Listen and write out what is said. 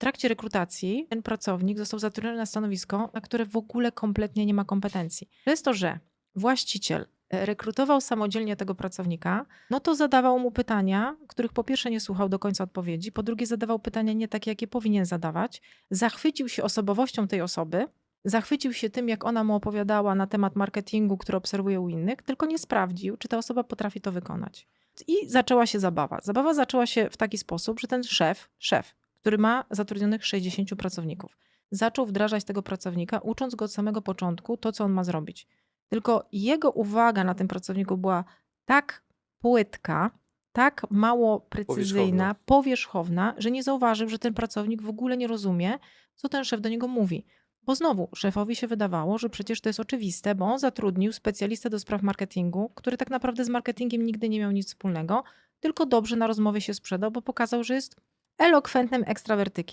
trakcie rekrutacji ten pracownik został zatrudniony na stanowisko, na które w ogóle kompletnie nie ma kompetencji. Przez to, że właściciel e, rekrutował samodzielnie tego pracownika, no to zadawał mu pytania, których po pierwsze nie słuchał do końca odpowiedzi, po drugie zadawał pytania nie takie, jakie powinien zadawać, zachwycił się osobowością tej osoby, zachwycił się tym, jak ona mu opowiadała na temat marketingu, który obserwuje u innych, tylko nie sprawdził, czy ta osoba potrafi to wykonać. I zaczęła się zabawa. Zabawa zaczęła się w taki sposób, że ten szef, szef, który ma zatrudnionych 60 pracowników, zaczął wdrażać tego pracownika, ucząc go od samego początku to, co on ma zrobić. Tylko jego uwaga na tym pracowniku była tak płytka, tak mało precyzyjna, Powierzchowna. powierzchowna, że nie zauważył, że ten pracownik w ogóle nie rozumie, co ten szef do niego mówi. Bo znowu szefowi się wydawało, że przecież to jest oczywiste, bo on zatrudnił specjalistę do spraw marketingu, który tak naprawdę z marketingiem nigdy nie miał nic wspólnego, tylko dobrze na rozmowie się sprzedał, bo pokazał, że jest elokwentnym ekstrawertykiem.